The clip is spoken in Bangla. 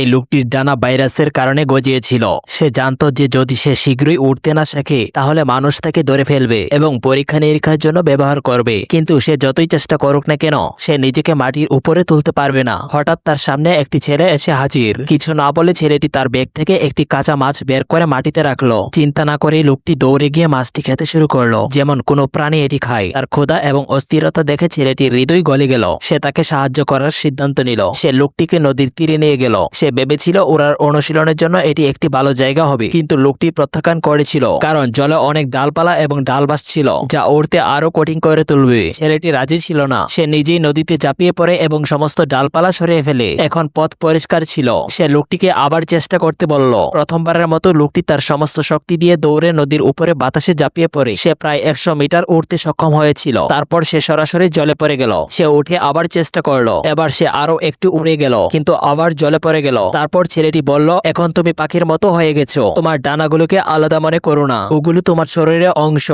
এই লোকটির ডানা ভাইরাসের কারণে গজিয়েছিল। সে জানতো যে যদি সে শীঘ্রই উঠতে না শেখে, তাহলে মানুষ তাকে ধরে ফেলবে এবং পরীক্ষা নিরীক্ষার জন্য ব্যবহার করবে। কিন্তু সে যতই চেষ্টা করুক না কেন, সে নিজেকে মাটির উপরে তুলতে পারবে না। হঠাৎ তার সামনে একটি ছেলে এসে হাজির। কিছু না বলে ছেলেটি তার ব্যাগ থেকে একটি কাঁচা মাছ বের করে মাটিতে রাখল। চিন্তা না করে লোকটি দৌড়ে গিয়ে মাছটি খেতে শুরু করল। যেমন কোনো প্রাণী এটি খায়। তার ক্ষুধা এবং অস্থিরতা দেখে ছেলেটির হৃদয় গলে গেল। সে তাকে সাহায্য করার সিদ্ধান্ত নিল। সে লোকটিকে নদীর তীরে নিয়ে গেল। সে ভেবেছিল ওরার অনুশীলনের জন্য এটি একটি ভালো জায়গা হবে। কিন্তু লোকটি প্রত্যাখ্যান করেছিল, কারণ জলে অনেক ডালপালা এবং ডালবাস ছিল, যা উড়তে আরও কঠিন করে তুলবে। ছেলেটি রাজি ছিল না। সে নিজেই নদীতে চাপিয়ে পড়ে এবং সমস্ত ডালপালা সরিয়ে ফেলে। এখন পথ পরিষ্কার ছিল। সে লোকটিকে আবার চেষ্টা করতে বলল। প্রথমবারের মতো লোকটি তার সমস্ত শক্তি দিয়ে দৌড়ে নদীর উপরে বাতাসে ঝাঁপিয়ে পড়ে। সে প্রায় একশো মিটার উঠতে সক্ষম হয়েছিল। তারপর সে সরাসরি জলে পড়ে গেল। সে উঠে আবার চেষ্টা করল। এবার সে আরও একটু উড়ে গেল, কিন্তু আবার জলে পড়ে গেল। তারপর ছেলেটি বলল, এখন তুমি পাখির মতো হয়ে গেছো। তোমার ডানাগুলোকে আলাদা মনে করো না। ওগুলো তোমার শরীরের অংশ।